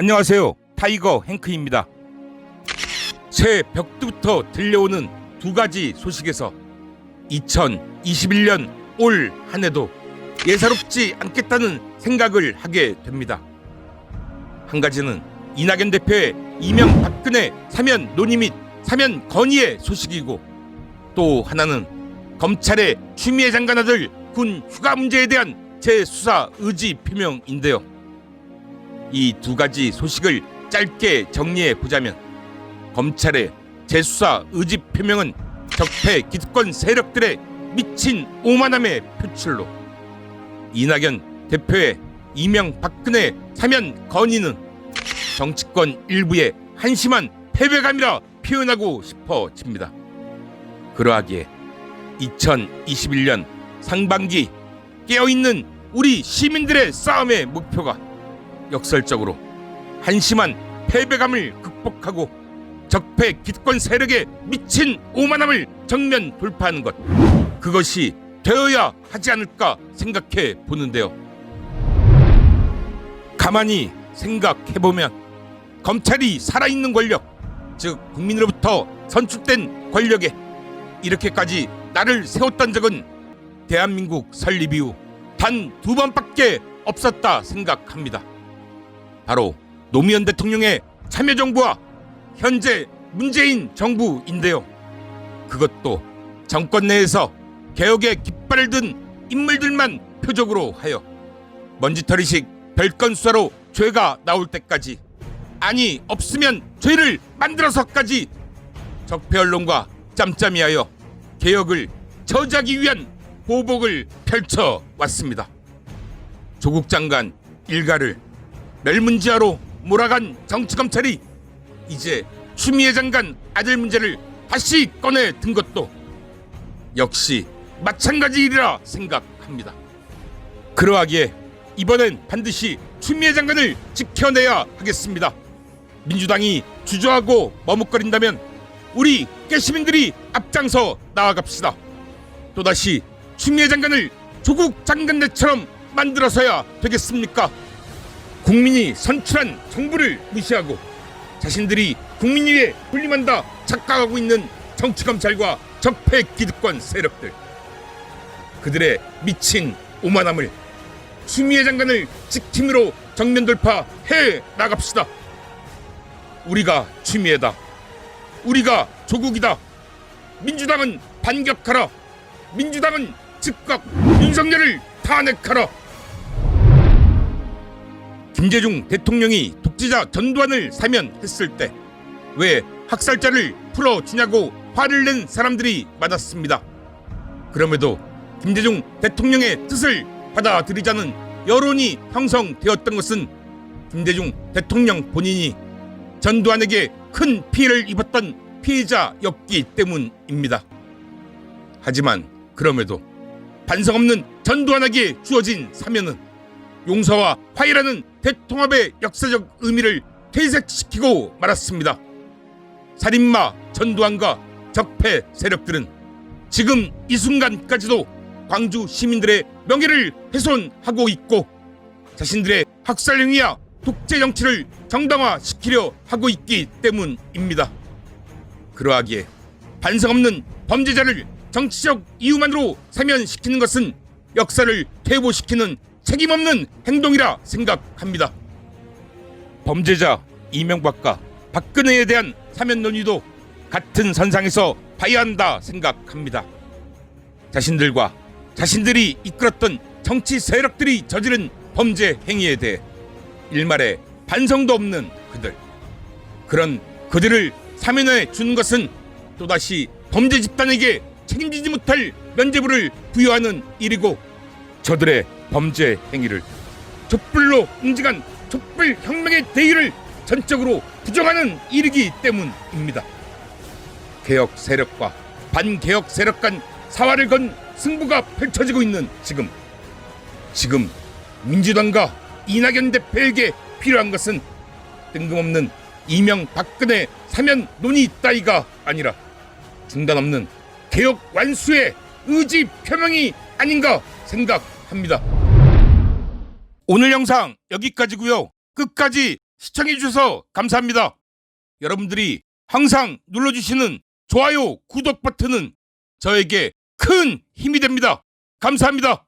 안녕하세요. 타이거 행크입니다. 새 벽두부터 들려오는 두 가지 소식에서 2021년 올 한 해도 예사롭지 않겠다는 생각을 하게 됩니다. 한 가지는 이낙연 대표의 이명 박근혜 사면 논의 및 사면 건의의 소식이고 또 하나는 검찰의 추미애 장관 아들 군 휴가 문제에 대한 재수사 의지 표명인데요. 이 두 가지 소식을 짧게 정리해 보자면 검찰의 재수사 의지 표명은 적폐 기득권 세력들의 미친 오만함의 표출로 이낙연 대표의 이명 박근혜 사면 건의는 정치권 일부의 한심한 패배감이라 표현하고 싶어집니다. 그러하기에 2021년 상반기 깨어있는 우리 시민들의 싸움의 목표가 역설적으로 한심한 패배감을 극복하고 적폐 기득권 세력의 미친 오만함을 정면 돌파하는 것 그것이 되어야 하지 않을까 생각해 보는데요. 가만히 생각해 보면 검찰이 살아있는 권력, 즉 국민으로부터 선출된 권력에 이렇게까지 나를 세웠던 적은 대한민국 설립 이후 단 두 번밖에 없었다 생각합니다. 바로 노무현 대통령의 참여정부와 현재 문재인 정부인데요. 그것도 정권 내에서 개혁의 깃발을 든 인물들만 표적으로 하여 먼지털이식 별건 수사로 죄가 나올 때까지 아니 없으면 죄를 만들어서까지 적폐 언론과 짬짬이하여 개혁을 저지하기 위한 보복을 펼쳐 왔습니다. 조국 장관 일가를 멸문지하로 몰아간 정치검찰이 이제 추미애 장관 아들 문제를 다시 꺼내 든 것도 역시 마찬가지 일이라 생각합니다. 그러하기에 이번엔 반드시 추미애 장관을 지켜내야 하겠습니다. 민주당이 주저하고 머뭇거린다면 우리 깨시민들이 앞장서 나아갑시다. 또다시 추미애 장관을 조국 장관들처럼 만들어서야 되겠습니까? 국민이 선출한 정부를 무시하고 자신들이 국민 위에 군림한다 착각하고 있는 정치검찰과 적폐 기득권 세력들 그들의 미친 오만함을 추미애 장관을 지킴으로 정면 돌파해 나갑시다. 우리가 추미애다. 우리가 조국이다. 민주당은 반격하라. 민주당은 즉각 윤석열을 탄핵하라. 김대중 대통령이 독재자 전두환을 사면했을 때 왜 학살자를 풀어주냐고 화를 낸 사람들이 많았습니다. 그럼에도 김대중 대통령의 뜻을 받아들이자는 여론이 형성되었던 것은 김대중 대통령 본인이 전두환에게 큰 피해를 입었던 피해자였기 때문입니다. 하지만 그럼에도 반성 없는 전두환에게 주어진 사면은 용서와 화해라는 대통합의 역사적 의미를 퇴색시키고 말았습니다. 살인마 전두환과 적폐 세력들은 지금 이 순간까지도 광주 시민들의 명예를 훼손하고 있고 자신들의 학살 행위야 독재 정치를 정당화시키려 하고 있기 때문입니다. 그러하기에 반성 없는 범죄자를 정치적 이유만으로 사면시키는 것은 역사를 퇴보시키는 책임 없는 행동이라 생각합니다. 범죄자 이명박과 박근혜에 대한 사면 논의도 같은 선상에서 봐야 한다 생각합니다. 자신들과 자신들이 이끌었던 정치 세력들이 저지른 범죄 행위에 대해 일말의 반성도 없는 그들. 그런 그들을 사면해 준 것은 또다시 범죄 집단에게 책임지지 못할 면죄부를 부여하는 일이고 저들의 범죄 행위를 촛불로 응징한 촛불 혁명의 대의를 전적으로 부정하는 일이기 때문입니다. 개혁 세력과 반개혁 세력 간 사활을 건 승부가 펼쳐지고 있는 지금 지금 민주당과 이낙연 대표에게 필요한 것은 뜬금없는 이명 박근혜 사면 논의 따위가 아니라 중단 없는 개혁 완수의 의지 표명이 아닌가 생각 합니다. 오늘 영상 여기까지고요. 끝까지 시청해 주셔서 감사합니다. 여러분들이 항상 눌러주시는 좋아요, 구독 버튼은 저에게 큰 힘이 됩니다. 감사합니다.